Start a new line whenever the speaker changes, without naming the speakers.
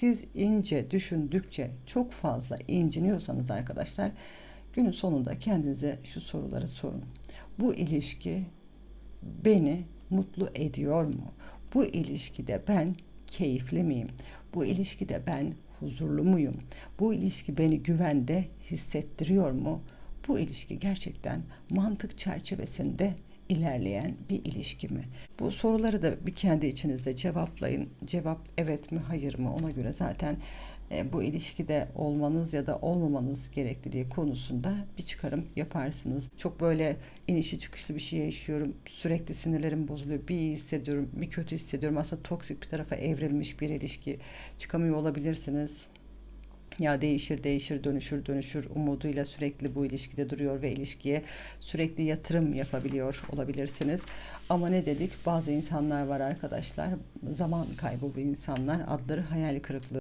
Siz ince düşündükçe çok fazla inciniyorsanız arkadaşlar günün sonunda kendinize şu soruları sorun. Bu ilişki beni mutlu ediyor mu? Bu ilişkide ben keyifli miyim? Bu ilişkide ben huzurlu muyum? Bu ilişki beni güvende hissettiriyor mu? Bu ilişki gerçekten mantık çerçevesinde ilerleyen bir ilişki mi? Bu soruları da bir kendi içinizde cevaplayın. Cevap evet mi hayır mı ona göre zaten e, bu ilişkide olmanız ya da olmamanız gerekliliği konusunda bir çıkarım yaparsınız. Çok böyle inişi çıkışlı bir şey yaşıyorum. Sürekli sinirlerim bozuluyor. Bir iyi hissediyorum, bir kötü hissediyorum. Aslında toksik bir tarafa evrilmiş bir ilişki çıkamıyor olabilirsiniz ya değişir değişir dönüşür dönüşür umuduyla sürekli bu ilişkide duruyor ve ilişkiye sürekli yatırım yapabiliyor olabilirsiniz. Ama ne dedik bazı insanlar var arkadaşlar zaman kaybı bu insanlar adları hayal kırıklığı